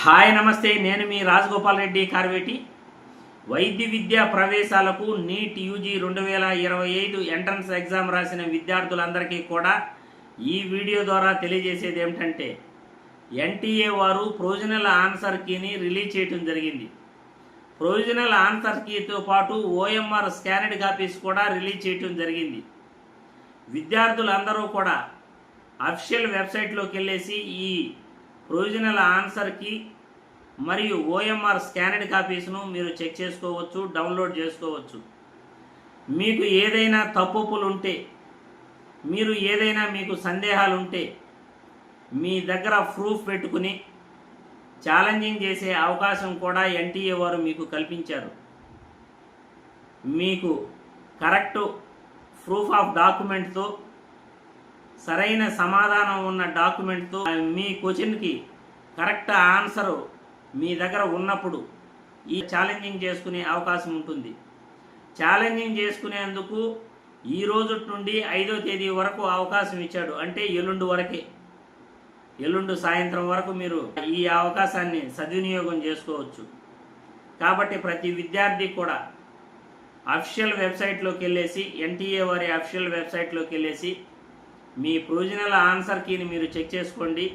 Hi నమస్తే. నేను మీ రాజగోపాల్ రెడ్డి కార్వేటి. వైద్య విద్యా ప్రవేశాలకు నీట్ యూజీ రెండు వేల ఇరవై ఐదు ఎంట్రన్స్ ఎగ్జామ్ రాసిన విద్యార్థులందరికీ కూడా ఈ వీడియో ద్వారా తెలియజేసేది ఏమిటంటే ఎన్టీఏ వారు ప్రొవిజనల్ ఆన్సర్ కీని రిలీజ్ చేయడం జరిగింది. ప్రొవిజనల్ ఆన్సర్ కీతో పాటు ఓఎంఆర్ స్కానెడ్ కాపీస్ కూడా రిలీజ్ చేయడం జరిగింది. విద్యార్థులందరూ కూడా అఫిషియల్ వెబ్సైట్లోకి వెళ్ళేసి ఈ ప్రొవిజనల్ ఆన్సర్కి మరియు ఓఎంఆర్ స్కానెడ్ కాపీస్ను మీరు చెక్ చేసుకోవచ్చు డౌన్లోడ్ చేసుకోవచ్చు. మీకు ఏదైనా తప్పులు ఉంటే మీరు ఏదైనా మీకు సందేహాలు ఉంటే మీ దగ్గర ప్రూఫ్ పెట్టుకుని ఛాలెంజింగ్ చేసే అవకాశం కూడా ఎన్టీఏ వారు మీకు కల్పించారు. మీకు కరెక్ట్ ప్రూఫ్ ఆఫ్ డాక్యుమెంట్తో సరైన సమాధానం ఉన్న డాక్యుమెంట్తో మీ క్వశ్చన్కి కరెక్ట్ ఆన్సరు మీ దగ్గర ఉన్నప్పుడు ఈ ఛాలెంజింగ్ చేసుకునే అవకాశం ఉంటుంది. ఛాలెంజింగ్ చేసుకునేందుకు ఈ రోజు నుండి ఐదో తేదీ వరకు అవకాశం ఇచ్చాడు. అంటే ఎల్లుండి వరకే. ఎల్లుండి సాయంత్రం వరకు మీరు ఈ అవకాశాన్ని సద్వినియోగం చేసుకోవచ్చు. కాబట్టి ప్రతి విద్యార్థి కూడా అఫిషియల్ వెబ్సైట్లోకి వెళ్ళేసి ఎన్టీఏ వారి అఫిషియల్ వెబ్సైట్లోకి వెళ్ళేసి మీ ప్రొవిజనల్ ఆన్సర్ కీని మీరు చెక్ చేసుకోండి.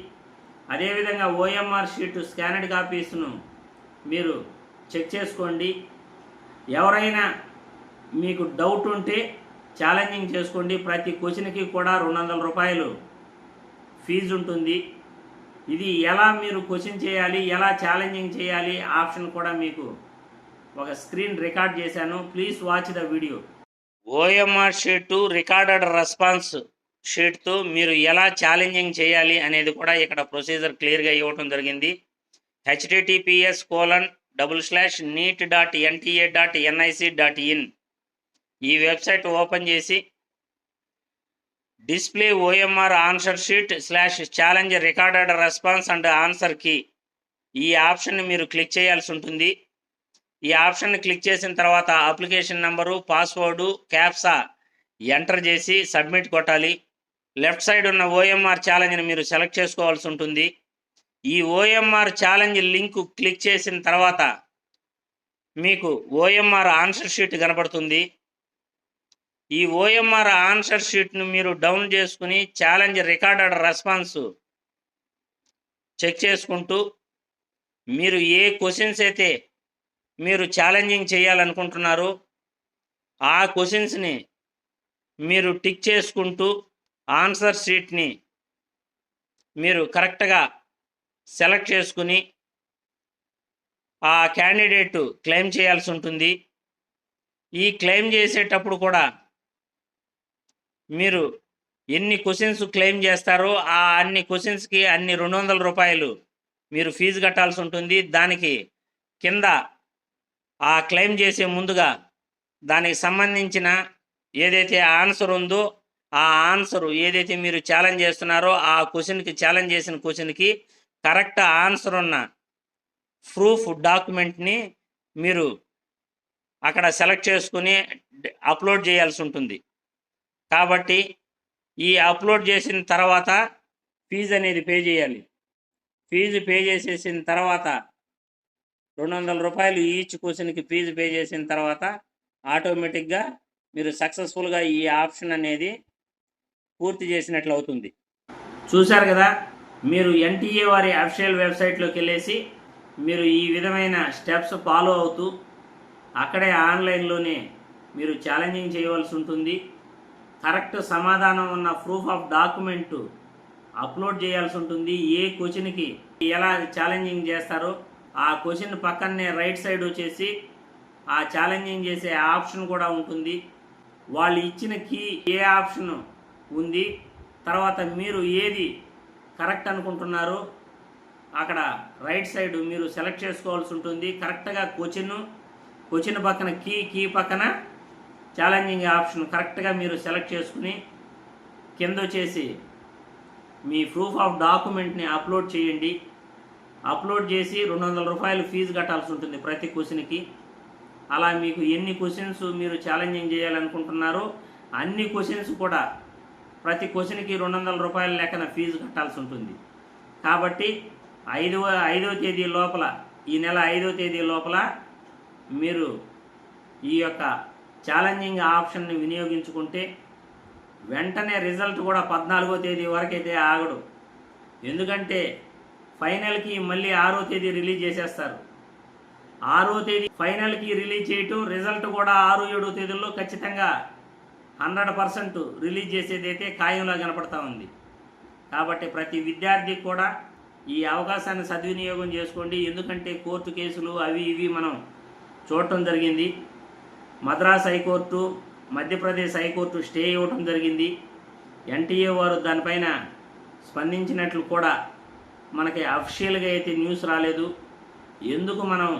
అదేవిధంగా ఓఎంఆర్ షీట్ స్కానర్డ్ కాపీస్ను మీరు చెక్ చేసుకోండి. ఎవరైనా మీకు డౌట్ ఉంటే ఛాలెంజింగ్ చేసుకోండి. ప్రతి క్వశ్చన్కి కూడా రెండు వందల రూపాయలు ఫీజు ఉంటుంది. ఇది ఎలా మీరు క్వశ్చన్ చేయాలి ఎలా ఛాలెంజింగ్ చేయాలి ఆప్షన్ కూడా మీకు ఒక స్క్రీన్ రికార్డ్ చేశాను. Please watch the video. OMR sheet recorded response షీట్తో మీరు ఎలా ఛాలెంజింగ్ చేయాలి అనేది కూడా ఇక్కడ ప్రొసీజర్ క్లియర్గా ఇవ్వటం జరిగింది. HTTPS colon double slash NEET dot NTA dot NIC dot in. ఈ వెబ్సైట్ ఓపెన్ చేసి display OMR answer sheet slash challenge recorded response and answer key. ఈ ఆప్షన్ని మీరు క్లిక్ చేయాల్సి ఉంటుంది. ఈ ఆప్షన్ని క్లిక్ చేసిన తర్వాత application number password captcha enter చేసి సబ్మిట్ కొట్టాలి. లెఫ్ట్ సైడ్ ఉన్న ఓఎంఆర్ ఛాలెంజ్ని మీరు సెలెక్ట్ చేసుకోవాల్సి ఉంటుంది. ఈ ఓఎంఆర్ ఛాలెంజ్ లింక్ క్లిక్ చేసిన తర్వాత మీకు ఓఎంఆర్ ఆన్సర్ షీట్ కనబడుతుంది ఈ ఓఎంఆర్ ఆన్సర్ షీట్ను మీరు డౌన్ చేసుకుని ఛాలెంజ్ రికార్డెడ్ రెస్పాన్స్ చెక్ చేసుకుంటూ మీరు ఏ క్వశ్చన్స్ అయితే మీరు ఛాలెంజింగ్ చేయాలనుకుంటున్నారో ఆ క్వశ్చన్స్ని మీరు టిక్ చేసుకుంటూ ఆన్సర్ షీట్ని మీరు కరెక్ట్గా సెలెక్ట్ చేసుకుని ఆ క్యాండిడేట్ క్లెయిమ్ చేయాల్సి ఉంటుంది. ఈ క్లెయిమ్ చేసేటప్పుడు కూడా మీరు ఎన్ని క్వశ్చన్స్ క్లెయిమ్ చేస్తారో ఆ అన్ని క్వశ్చన్స్కి అన్ని రెండు వందల రూపాయలు మీరు ఫీజు కట్టాల్సి ఉంటుంది. దానికి కింద ఆ క్లెయిమ్ చేసే ముందుగా దానికి సంబంధించిన ఏదైతే ఆన్సర్ ఉందో ఆ ఆన్సర్ ఏదైతే మీరు ఛాలెంజ్ చేస్తున్నారో ఆ క్వశ్చన్కి ఛాలెంజ్ చేసిన క్వశ్చన్కి కరెక్ట్ ఆన్సర్ ఉన్న ప్రూఫ్ డాక్యుమెంట్ని మీరు అక్కడ సెలెక్ట్ చేసుకుని అప్లోడ్ చేయాల్సి ఉంటుంది. కాబట్టి ఈ అప్లోడ్ చేసిన తర్వాత ఫీజు అనేది పే చేయాలి. ఫీజు పే చేసేసిన తర్వాత రెండు వందల రూపాయలు ఈచ్ క్వశ్చన్కి ఫీజు పే చేసిన తర్వాత ఆటోమేటిక్గా మీరు సక్సెస్ఫుల్గా ఈ ఆప్షన్ అనేది పూర్తి చేసినట్లు అవుతుంది చూశారు కదా మీరు ఎన్టీఏ వారి అఫిషియల్ వెబ్సైట్లోకి వెళ్ళేసి మీరు ఈ విధమైన స్టెప్స్ ఫాలో అవుతూ అక్కడే ఆన్లైన్లోనే మీరు ఛాలెంజింగ్ చేయవలసి ఉంటుంది. కరెక్ట్ సమాధానం ఉన్న ప్రూఫ్ ఆఫ్ డాక్యుమెంట్ అప్లోడ్ చేయాల్సి ఉంటుంది. ఏ క్వశ్చన్కి ఎలా ఛాలెంజింగ్ చేస్తారో ఆ క్వశ్చన్ పక్కనే రైట్ సైడ్ వచ్చేసి ఆ ఛాలెంజింగ్ చేసే ఆప్షన్ కూడా ఉంటుంది. వాళ్ళు ఇచ్చిన కీ ఏ ఆప్షన్ ఉంది. తర్వాత మీరు ఏది కరెక్ట్ అనుకుంటున్నారో అక్కడ రైట్ సైడ్ మీరు సెలెక్ట్ చేసుకోవాల్సి ఉంటుంది. కరెక్ట్గా క్వశ్చన్ క్వశ్చన్ పక్కన కీ కీ పక్కన ఛాలెంజింగ్ ఆప్షన్ కరెక్ట్గా మీరు సెలెక్ట్ చేసుకుని కింద వచ్చేసి మీ ప్రూఫ్ ఆఫ్ డాక్యుమెంట్ని అప్లోడ్ చేయండి. అప్లోడ్ చేసి రెండు వందల రూపాయలు ఫీజు కట్టాల్సి ఉంటుంది ప్రతి క్వశ్చన్కి. అలా మీకు ఎన్ని క్వశ్చన్స్ మీరు ఛాలెంజింగ్ చేయాలనుకుంటున్నారో అన్ని క్వశ్చన్స్ కూడా ప్రతి క్వశ్చన్కి రెండు వందల రూపాయల లెక్కన ఫీజు కట్టాల్సి ఉంటుంది. కాబట్టి ఐదవ ఐదవ తేదీ లోపల ఈ నెల ఐదవ తేదీ లోపల మీరు ఈ యొక్క ఛాలెంజింగ్ ఆప్షన్ని వినియోగించుకుంటే వెంటనే రిజల్ట్ కూడా పద్నాలుగో తేదీ వరకైతే ఆగడు. ఎందుకంటే ఫైనల్కి మళ్ళీ ఆరో తేదీ రిలీజ్ చేసేస్తారు. ఆరో తేదీ ఫైనల్కి రిలీజ్ చేయటం రిజల్ట్ కూడా ఆరు ఏడో తేదీల్లో ఖచ్చితంగా హండ్రెడ్ పర్సెంట్ రిలీజ్ చేసేదైతే ఖాయంలా కనపడతా ఉంది. కాబట్టి ప్రతి విద్యార్థి కూడా ఈ అవకాశాన్ని సద్వినియోగం చేసుకోండి. ఎందుకంటే కోర్టు కేసులు అవి ఇవి మనం చూడటం జరిగింది. Madras high court Madhya Pradesh high court stay ఇవ్వటం జరిగింది. ఎన్టీఏ వారు దానిపైన స్పందించినట్లు కూడా మనకి అఫిషియల్గా అయితే న్యూస్ రాలేదు. ఎందుకు మనం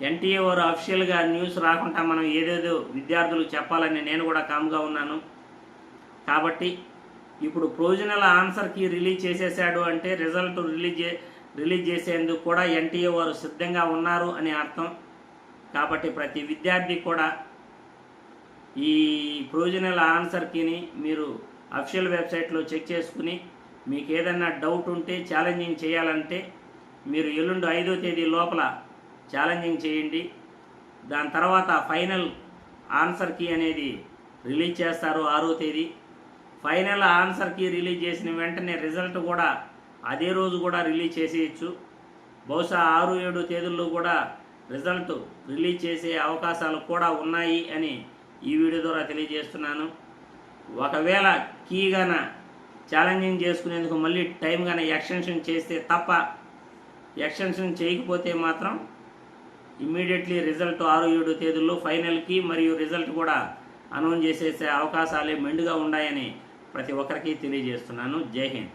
ఎన్టీఏ వారు అఫీషియల్గా న్యూస్ రాకుండా మనం ఏదేదో విద్యార్థులు చెప్పాలని నేను కూడా కామ్గా ఉన్నాను. కాబట్టి ఇప్పుడు ప్రొవిజనల్ ఆన్సర్కి రిలీజ్ చేసేసాడు అంటే రిజల్ట్ రిలీజ్ రిలీజ్ చేసేందుకు కూడా ఎన్టీఏ వారు సిద్ధంగా ఉన్నారు అని అర్థం. కాబట్టి ప్రతి విద్యార్థి కూడా ఈ ప్రొవిజనల్ ఆన్సర్కి మీరు అఫీషియల్ వెబ్సైట్లో చెక్ చేసుకుని మీకు ఏదైనా డౌట్ ఉంటే ఛాలెంజింగ్ చేయాలంటే మీరు ఎల్లుండి ఐదో తేదీ లోపల ఛాలెంజింగ్ చేయండి. దాని తర్వాత ఫైనల్ ఆన్సర్ కీ అనేది రిలీజ్ చేస్తారు ఆరో తేదీ. ఫైనల్ ఆన్సర్ కీ రిలీజ్ చేసిన వెంటనే రిజల్ట్ కూడా అదే రోజు కూడా రిలీజ్ చేసేయచ్చు. బహుశా ఆరు ఏడు తేదీల్లో కూడా రిజల్ట్ రిలీజ్ చేసే అవకాశాలు కూడా ఉన్నాయి అని ఈ వీడియో ద్వారా తెలియజేస్తున్నాను. ఒకవేళ కీగాన ఛాలెంజింగ్ చేసుకునేందుకు మళ్ళీ టైం కానీ ఎక్స్టెన్షన్ చేస్తే తప్ప ఎక్స్టెన్షన్ చేయకపోతే మాత్రం ఇమ్మీడియట్లీ రిజల్ట్ ఆరు ఏడు తేదీల్లో ఫైనల్కి మరియు రిజల్ట్ కూడా అనౌన్స్ చేసేసే అవకాశాలే మెండుగా ఉన్నాయని ప్రతి ఒక్కరికి తెలియజేస్తున్నాను. జై హింద్.